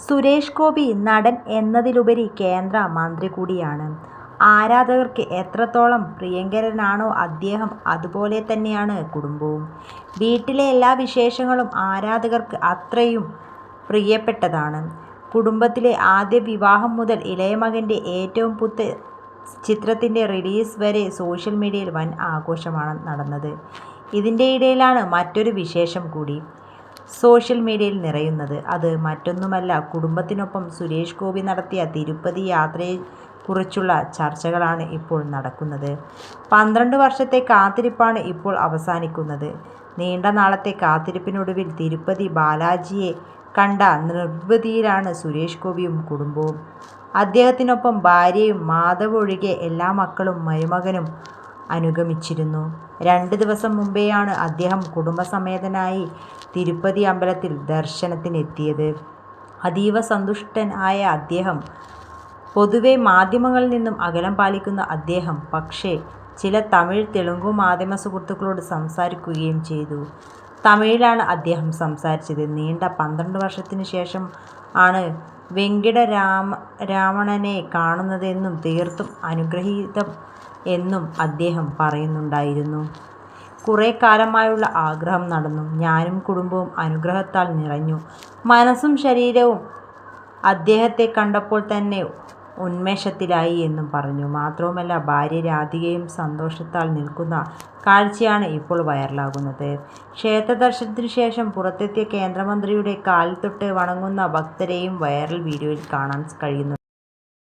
സുരേഷ് ഗോപി നടൻ എന്നതിലുപരി കേന്ദ്ര മന്ത്രി കൂടിയാണ്. ആരാധകർക്ക് എത്രത്തോളം പ്രിയങ്കരനാണോ അദ്ദേഹം അതുപോലെ തന്നെയാണ് കുടുംബവും. വീട്ടിലെ എല്ലാ വിശേഷങ്ങളും ആരാധകർക്ക് അത്രയും പ്രിയപ്പെട്ടതാണ്. കുടുംബത്തിലെ ആദ്യ വിവാഹം മുതൽ ഇളയമകന്റെ ഏറ്റവും പുത്ത ചിത്രത്തിന്റെ റിലീസ് വരെ സോഷ്യൽ മീഡിയയിൽ വൻ ആഘോഷമാണ് നടന്നത്. ഇതിന്റെ ഇടയിലാണ് മറ്റൊരു വിശേഷം കൂടി സോഷ്യൽ മീഡിയയിൽ നിറയുന്നത്. അത് മറ്റൊന്നുമല്ല കുടുംബത്തിനൊപ്പം സുരേഷ് ഗോപി നടത്തിയ തിരുപ്പതി യാത്രയെക്കുറിച്ചുള്ള ചർച്ചകളാണ് ഇപ്പോൾ നടക്കുന്നത്. പന്ത്രണ്ട് വർഷത്തെ കാത്തിരിപ്പാണ് ഇപ്പോൾ അവസാനിക്കുന്നത്. നീണ്ട നാളത്തെ കാത്തിരിപ്പിനൊടുവിൽ തിരുപ്പതി ബാലാജിയെ കണ്ട നിർവൃതിയിലാണ് സുരേഷ് ഗോപിയും കുടുംബവും. അദ്ദേഹത്തിനൊപ്പം ഭാര്യയും മാധവ് ഒഴികെ എല്ലാ മക്കളും മരുമകനും അനുഗമിച്ചിരുന്നു. രണ്ട് ദിവസം മുമ്പേയാണ് അദ്ദേഹം കുടുംബസമേതനായി തിരുപ്പതി അമ്പലത്തിൽ ദർശനത്തിനെത്തിയത്. അതീവ സന്തുഷ്ടൻ ആയ അദ്ദേഹം പൊതുവെ മാധ്യമങ്ങളിൽ നിന്നും അകലം പാലിക്കുന്ന അദ്ദേഹം പക്ഷേ ചില തമിഴ് തെലുങ്കു മാധ്യമ സുഹൃത്തുക്കളോട് സംസാരിക്കുകയും ചെയ്തു. തമിഴിലാണ് അദ്ദേഹം സംസാരിച്ചത്. നീണ്ട പന്ത്രണ്ട് വർഷത്തിന് ശേഷം ആണ് വെങ്കിട രാമ രാവണനെ കാണുന്നതെന്നും തീർത്തും അനുഗ്രഹീതം എന്നും അദ്ദേഹം പറയുന്നുണ്ടായിരുന്നു. കുറെക്കാലമായുള്ള ആഗ്രഹം നടന്നു. ഞാനും കുടുംബവും അനുഗ്രഹത്താൽ നിറഞ്ഞു. മനസ്സും ശരീരവും അദ്ദേഹത്തെ കണ്ടപ്പോൾ തന്നെ ഉന്മേഷത്തിലായി എന്നും പറഞ്ഞു. മാത്രവുമല്ല ഭാര്യ രാധികയും സന്തോഷത്താൽ നിൽക്കുന്ന കാഴ്ചയാണ് ഇപ്പോൾ വൈറലാകുന്നത്. ക്ഷേത്ര ദർശനത്തിനു ശേഷം പുറത്തെത്തിയ കേന്ദ്രമന്ത്രിയുടെ കാലിൽ തൊട്ട് വണങ്ങുന്ന ഭക്തരെയും വൈറൽ വീഡിയോയിൽ കാണാൻ കഴിയുന്നുണ്ട്.